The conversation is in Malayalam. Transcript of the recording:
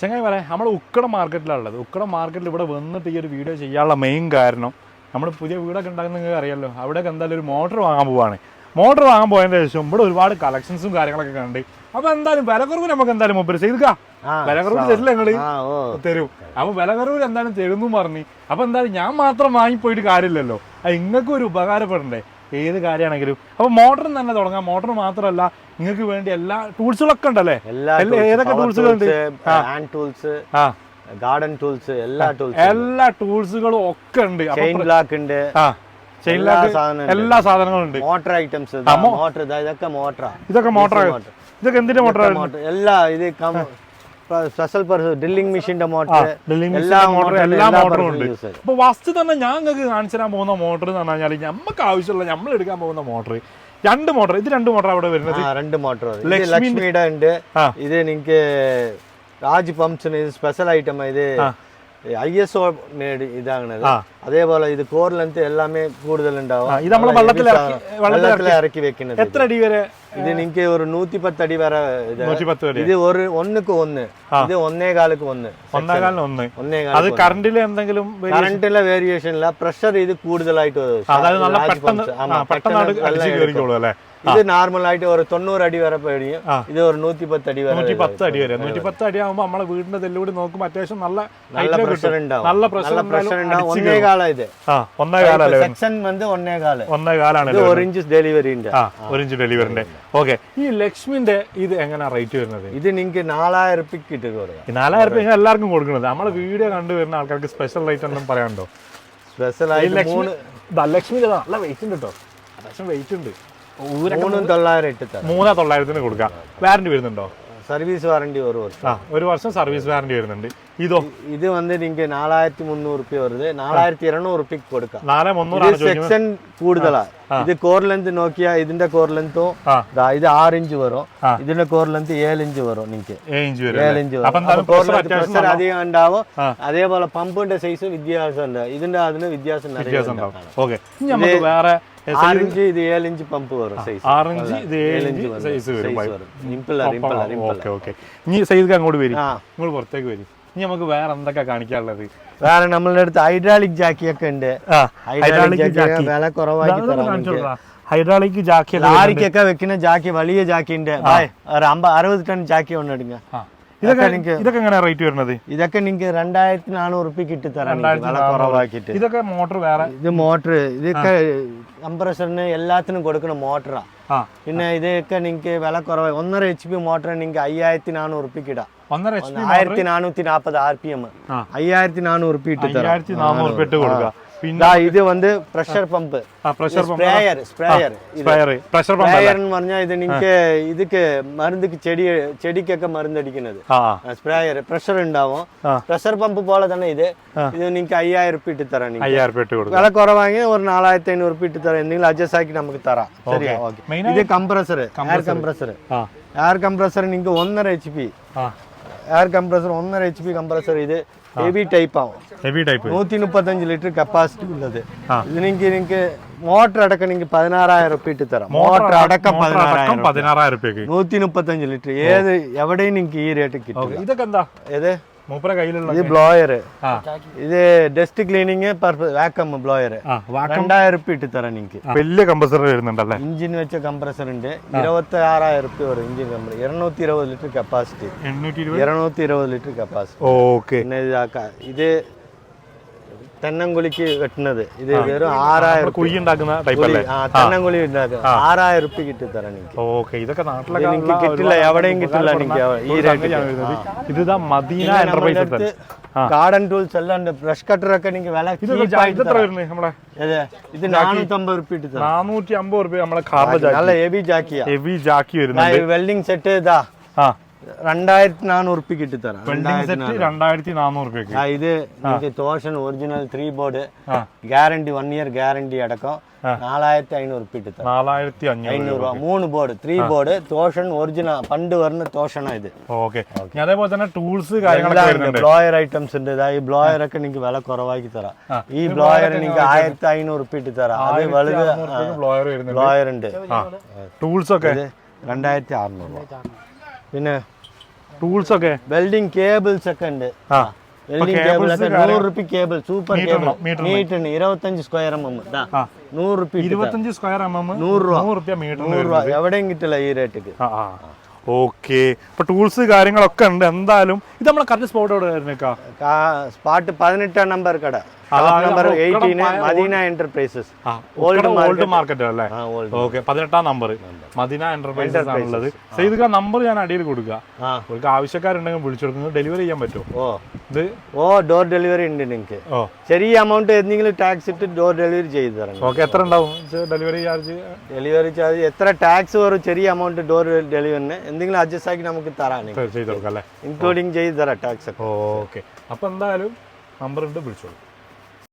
ചങ്ങായി പറയാം നമ്മൾ ഉക്കട മാർക്കറ്റിലാണ് ഉള്ളത്. ഉക്കട മാർക്കറ്റിൽ ഇവിടെ വന്നിട്ട് ഈ ഒരു വീഡിയോ ചെയ്യാനുള്ള മെയിൻ കാരണം നമ്മൾ പുതിയ വീടൊക്കെ ഉണ്ടാക്കുന്ന നിങ്ങൾക്ക് അറിയാമല്ലോ അവിടെയൊക്കെ എന്തായാലും ഒരു മോട്ടർ വാങ്ങാൻ പോവാണ്. മോട്ടർ വാങ്ങാൻ പോയതിന് ശേഷം ഇവിടെ ഒരുപാട് കളക്ഷൻസും കാര്യങ്ങളൊക്കെ കണ്ട്. അപ്പൊ എന്തായാലും വിലക്കുറവ് കുറവ് നമുക്ക് എന്തായാലും മൊബൈൽ ചെയ്തുക്കാ വിലക്കുറവ് വില കുറവ് തരില്ല നിങ്ങൾ? തരും. അപ്പൊ വിലക്കുറവ് എന്തായാലും തരുന്നു പറഞ്ഞു. അപ്പൊ എന്തായാലും ഞാൻ മാത്രം വാങ്ങിപ്പോയിട്ട് കാര്യമില്ലല്ലോ. അത് നിങ്ങൾക്ക് ഒരു ഉപകാരപ്പെടണ്ടേ? ഏത് കാര്യമാണെങ്കിലും. അപ്പൊ മോട്ടർ തന്നെ തുടങ്ങാം. മോട്ടർ മാത്രമല്ല നിങ്ങൾക്ക് വേണ്ടി എല്ലാ ടൂൾസുകളൊക്കെ ഉണ്ടല്ലേ? ഏതൊക്കെ ടൂൾസുകളുണ്ട് ഹാൻഡ് ടൂൾസ് ഗാർഡൻ ടൂൾസ് എല്ലാ ടൂൾസ് എല്ലാ ടൂൾസുകളും ഒക്കെ ഉണ്ട്. ചെയിൻ ബ്ലോക്ക് ഉണ്ട്. ചെയിൻ എല്ലാ സാധനങ്ങളും ഉണ്ട്. മോട്ടർ ഐറ്റംസ് മോട്ടർ ഇതൊക്കെ മോട്ടറാ ഇതൊക്കെ മോട്ടറാ. ഇതൊക്കെ എന്തിന്റെ മോട്ടർ എല്ലാ ഇത് സ്പെഷ്യൽ ഡ്രില്ലിംഗ് മെഷീന്റെ മോട്ടർ ഡ്രില്ലിംഗ് എല്ലാ മോട്ടറും എല്ലാ മോട്ടറും ഉണ്ട്. use അപ്പൊ വസ്തു തന്നെ ഞാൻ നിങ്ങൾക്ക് കാണിച്ചു തരാൻ പോകുന്ന മോട്ടർ എന്ന് പറഞ്ഞു കഴിഞ്ഞാൽ നമുക്ക് ആവശ്യമുള്ള നമ്മൾ എടുക്കാൻ പോകുന്ന മോട്ടർ രണ്ട് മോട്ടർ ഇത് രണ്ട് മോട്ടർ അവിടെ വരുന്നത്? രണ്ട് മോട്ടർ ലക്ഷ്മിയുടെ ഉണ്ട്. ഇത് നിങ്ങക്ക് രാജ് പമ്പ്സ് ഇത് സ്പെഷ്യൽ ഐറ്റം ഇത് ഐ മേഡ് ഇതാണത് അതേപോലെ ഇത് കോർ ലെങ്ത് എല്ലാമേ കൂടുതൽ ഇത് നമ്മൾ വെള്ളത്തിൽ. വെള്ളത്തിൽ ഇറക്കി വെക്കുന്നത് എത്ര അടി വരെ ഇത്. നിങ്ങക്ക് ഒരു നൂറ്റി പത്ത് അടി വരെ ഇത് ഒരു ഒന്നുക്ക് ഒന്ന്. ഇത് ഒന്നേ. കാലുക്ക് ഒന്ന്. ഒന്നേകാലിന് ഒന്ന് ഒന്നേ. അത് എന്തെങ്കിലും കറണ്ടിലെ വേരിയേഷൻ ഇല്ല. പ്രഷർ ഇത് കൂടുതലായിട്ട് പെട്ടെന്ന് ഇത് നോർമൽ ആയിട്ട് ഒരു തൊണ്ണൂറ് അടി വരെ പേടിയും ഇത് ഒരു നൂറ്റി പത്ത് അടി വരെ നൂറ്റി പത്ത് അടി വരെ. നൂറ്റി പത്ത് അടി ആകുമ്പോൾ നമ്മളെ വീടിന്റെ തെല്ലൂടി നോക്കുമ്പോൾ അത്യാവശ്യം നല്ല നല്ല പ്രഷർ ഉണ്ടാവും. നല്ല പ്രഷർ ഉണ്ടാവും. ഒന്നേ കാല ഇത്. ഒന്നേ കാലല്ലേ സെക്ഷൻ വന്ന് ഒന്നേ കാല. ഒന്നേ കാലാണ് ഇത് ഒരു ഇഞ്ച് ഡെലിവറി ഉണ്ട് ഒരു ഇഞ്ച് ഡെലിവറി ഉണ്ട് ഓക്കെ ഈ ലക്ഷ്മിന്റെ ഇത് എങ്ങനെയാ റേറ്റ് വരുന്നത്? ഇത് നിങ്ങൾക്ക് നാലായിരം റുപ്യക്ക് ഇട്ട് കൊടുക്കാം നാലായിരം രൂപ എല്ലാവർക്കും കൊടുക്കുന്നത്. നമ്മളെ വീഡിയോ കണ്ടു വരുന്ന ആൾക്കാർക്ക് സ്പെഷ്യൽ റേറ്റ് ഒന്നും പറയാനുണ്ടോ? സ്പെഷ്യൽ ആയി ആയിട്ട് ലക്ഷ്മി നല്ല വെയിറ്റ് ഉണ്ട് കേട്ടോ അത്യാവശ്യം വെയിറ്റ് ഉണ്ട്. മൂന്നും തൊള്ളായിരം ഇട്ട് തരാം മൂന്നേ തൊള്ളായിരത്തിന് കൊടുക്കാം. വാറണ്ടി വരുന്നുണ്ടോ? സർവീസ് വാറണ്ടി ഒരു വർഷം. ആ ഒരു വർഷം സർവീസ് വാറണ്ടി വരുന്നുണ്ട്. ഇതോ? ഇത് വന്ന് നിങ്ങൾക്ക് നാലായിരത്തി മുന്നൂറ് റുപ്യ വരുന്നത് നാലായിരത്തി ഇരുന്നൂറ് റുപ്യക്ക് കൊടുക്കാം നാല് മുന്നൂറ് സെക്ഷൻ കൂടുതലാ ഇത് കോർ ലെന്ത് നോക്കിയാ ഇതിന്റെ കോർ ലെന്തും ആ. ഇത് ആറ് ഇഞ്ച് വരും. ഇതിന്റെ കോർ ലെന്ത് ഏഴ് ഇഞ്ച് വരും നിങ്ങൾക്ക് ഏഴ് ഇഞ്ച് വരും അധികം ഉണ്ടാവും. അതേപോലെ പമ്പിന്റെ സൈസ് വ്യത്യാസം ഉണ്ട് ഇതിന്റെ അതിന് വ്യത്യാസം ഉണ്ടാവും. ഓക്കെ ഇനി നമുക്ക് വേറെ ഇഞ്ച് ഇത് ഏഴ് ഇഞ്ച് പമ്പ് വരും സൈസ് ആറഞ്ച് ഇത് ഏഴഞ്ച് സൈസ് വരും. സിമ്പിൾ. ഓക്കെ ഓക്കെ ഇനി സൈസ് അങ്ങോട്ട് വരും. നിങ്ങൾ പുറത്തേക്ക് വരും. ഇനി നമുക്ക് വേറെ എന്തൊക്കെ കാണിക്കാനുള്ളത്? വേറെ നമ്മളുടെ അടുത്ത് ഹൈഡ്രാളിക് ജാക്കി ഒക്കെ ഉണ്ട്. ഹൈഡ്രാളിക് ജാക്കി വില കുറവാക്കി തരാം ഹൈഡ്രോളിക് ജാക്കി ലാരിക്കൊക്കെ വെക്കുന്ന ജാക്കി വലിയ ജാക്കി ഉണ്ട്. അറുപത് ടൺ ജാക്കി ഒന്നെടുങ്ങ ഇതൊക്കെ ഇതൊക്കെ എങ്ങനെ റേറ്റ് വരുന്നത്? ഇതൊക്കെ നിങ്ങൾക്ക് രണ്ടായിരത്തി നാനൂറ് റുപ്യക്ക് ഇട്ട് തരാം കുറവാക്കിട്ട് ഇതൊക്കെ മോട്ടർ വേറെ? ഇത് മോട്ടർ ഇതൊക്കെ കംപ്രസറിന് എല്ലാത്തിനും കൊടുക്കുന്ന മോട്ടറാ. പിന്നെ ഇതൊക്കെ നിങ്ങൾക്ക് വില കുറവ്. ഒന്നര എച്ച് പി മോട്ടർ നിങ്ങൾക്ക് അയ്യായിരത്തി നാനൂറ് റുപ്യക്ക് ഇടാം ആയിരത്തി നാനൂറ്റി നാൽപ്പത് ആർ പി എം. അയ്യായിരത്തി നാനൂറ് റുപ്യ ഇട്ട് തരാം. ഇത് വന്ന് pressure pump pressure sprayer sprayer sprayer pressure pump സ്പ്രേയർന്ന് പറഞ്ഞാൽ ഇത് നിങ്ങൾക്ക് ഇതൊക്കെ മരുന്നുക്ക് ചെടി ചെടിക്കൊക്കെ മരുന്നടിക്കുന്നത് സ്പ്രേയർ പ്രഷർ ഉണ്ടാവും പ്രഷർ പമ്പ് പോലെ തന്നെ ഇത് ഇത് നിങ്ങൾക്ക് അയ്യായിരം റുപ്യ ഇട്ട് തരാം അയ്യായിരം റുപ്യ ഇട്ട് കൊടുക്കും വില കുറവാങ്ങി ഒരു നാലായിരത്തി അഞ്ഞൂറ് റുപ്യ ഇട്ട് തരാം എന്തെങ്കിലും അഡ്ജസ്റ്റ് ആക്കി നമുക്ക് തരാം ശരിയാ ഓക്കെ ഇത് compressor air compressor air compressor നിങ്ങൾക്ക് ഒന്നര എച്ച് പി ആ എയർ കംപ്രസർ ഒന്നര എച്ച് പി കംപ്രസർ ഇത് ഹെവി ടൈപ്പ് ആവും ഹെവി ടൈപ്പ് നൂറ്റി മുപ്പത്തഞ്ച് ലിറ്റർ കപ്പാസിറ്റി ഉള്ളത് ആ. ഇത് നിങ്ങൾക്ക് നിങ്ങൾക്ക് മോട്ടർ അടക്കം നിങ്ങൾക്ക് പതിനാറായിരം റുപ്യ ഇട്ട് തരാം മോട്ടർ അടക്കം പതിനാറായിരം പതിനാറായിരം രൂപയ്ക്ക് നൂറ്റി മുപ്പത്തഞ്ച് ലിറ്റർ ഏത് എവിടെയും നിങ്ങൾക്ക് ഈ മൂപ്പര കയ്യിലുള്ള ഇത് ബ്ലോയർ ഇത് ഡസ്റ്റ് ക്ലീനിങ് വാക്കം ബ്ലോയർ രണ്ടായിരം റുപ്യ ഇട്ട് തരാം നിങ്ങൾക്ക് വലിയ കംപ്രസർ വരുന്നുണ്ടല്ലേ? ഇഞ്ചിൻ വെച്ച കംപ്രസർ ഉണ്ട്. ഇരുപത്തി ആറായിരം റുപ്യ വരും ഇഞ്ചിൻ കംപ്രസർ ഇരുന്നൂറ്റി ഇരുപത് ലിറ്റർ കപ്പാസിറ്റി ഇരുന്നൂറ്റി ഇരുപത് ലിറ്റർ കപ്പാസിറ്റി ഓക്കെ. പിന്നെ ഇത് തെന്നംകുളിക്ക് വെട്ടുന്നത്. ഇത് വെറും ആറായിരം കുഴി ഉണ്ടാക്കുന്ന ടൈപ്പ് അല്ലേ? ഉണ്ടാക്കുക. ആറായിരം റുപ്യ കിട്ടി തരാം എനിക്ക്. ഓക്കെ ഇതൊക്കെ നാട്ടിലൊക്കെ എനിക്ക് കിട്ടില്ല എവിടെയും കിട്ടില്ല എനിക്ക് ഈ ഇതാ മദീന എന്റർപ്രൈസ് ഗാർഡൻ ടൂൾസ് എല്ലാം ഉണ്ട് ബ്രഷ് കട്ടർ ഒക്കെ എനിക്ക് വില ഇത് നാനൂറ്റമ്പത് റുപ്യ ഇട്ട് നാനൂറ്റി അമ്പത് റുപ്യ നമ്മളെ നല്ല ഹെവി ജാക്കിയാ. ഹെവി ജാക്കി വരുന്നത് വെൽഡിംഗ് സെറ്റ് ഇതാ. രണ്ടായിരത്തി നാനൂറ് റുപ്യ കിട്ടി തരാം വെൽഡിംഗ് സെറ്റ് രണ്ടായിരത്തി നാനൂറ് ഇത് തോഷൻ original three board guarantee one year guarantee അടക്കം. നാലായിരത്തി അഞ്ഞൂറ് റുപ്യ ഇട്ട് തരാം നാലായിരത്തി അഞ്ഞൂറ് മൂന്ന് ബോർഡ് ത്രീ ബോർഡ് തോഷൻ ഒറിജിനൽ പണ്ട് വരുന്ന തോഷണ ഇത്. ഓക്കെ. അതേപോലെ തന്നെ ടൂൾസ് ബ്ലോയർ ഐറ്റംസ് ഉണ്ട്. ഇതായി ബ്ലോയർ ഒക്കെ നിങ്ങൾക്ക് വില കുറവാക്കി തരാം. ഈ ബ്ലോയർ നിങ്ങൾക്ക് ആയിരത്തി അഞ്ഞൂറ് റുപ്യ ഇട്ട് തരാം. അത് വലുത് ബ്ലോയർ ഉണ്ട്. ടൂൾസ് ഒക്കെ? രണ്ടായിരത്തി അറുന്നൂറ് പിന്നെ ടൂൾസ് ഒക്കെ വെൽഡിംഗ് കേബിൾസ് ഒക്കെ ഉണ്ട് വെൽഡിംഗ് കേബിൾ ഒക്കെ നൂറ് റുപ്പി കേബിൾ സൂപ്പർ കേബിൾ? മീറ്ററിന് ഇരുപത്തഞ്ച് സ്ക്വയർ എം എം നൂറ് റുപ്പി ഇരുപത്തഞ്ച് സ്ക്വയർ എം എം നൂറ് രൂപ. നൂറ് രൂപ. എവിടെയും കിട്ടില്ല ഈ റേറ്റിക്ക് ഓക്കെ. ഇപ്പൊ ടൂൾസ് കാര്യങ്ങളൊക്കെ ഉണ്ട്. എന്തായാലും ഇത് നമ്മളെ കറക്റ്റ് സ്പോട്ട് എവിടെ വരുന്നേക്കാ? സ്പാട്ട് പതിനെട്ടാം നമ്പർ കട. Number Madina enterprises Old old market അല്ലേ? ആ ഓൾഡ് ഓക്കെ പതിനെട്ടാം നമ്പർ മദിന എന്റർപ്രൈസസ് ആണുള്ളത്. ചെയ്തുക നമ്പർ ഞാൻ അടിയിൽ കൊടുക്കുക. അവർക്ക് ആവശ്യക്കാരുണ്ടെങ്കിൽ വിളിച്ചെടുക്കുന്നത് ഡെലിവറി ചെയ്യാൻ പറ്റുമോ? ഓ. ഇത്? ഓ ഡോർ ഡെലിവറി ഉണ്ട് നിങ്ങൾക്ക് ഓ. ചെറിയ എമൗണ്ട് എന്തെങ്കിലും ടാക്സ് ഇട്ട് ഡോർ ഡെലിവറി ചെയ്ത് തരണം. ഓക്കെ എത്ര ഉണ്ടാവും? ഡെലിവറി ചാർജ് ഡെലിവറി ചാർജ് എത്ര ടാക്സ് വരും ചെറിയ എമൗണ്ട് ഡോർ ഡെലിവറിന് എന്തെങ്കിലും അഡ്ജസ്റ്റ് ആക്കി നമുക്ക് തരാം. ചെയ്ത് കൊടുക്കാം അല്ലേ? ഇൻക്ലൂഡിങ് ചെയ്ത് തരാം ടാക്സ് ഓക്കെ. അപ്പൊ എന്തായാലും നമ്പർ ഉണ്ട് വിളിച്ചോളൂ.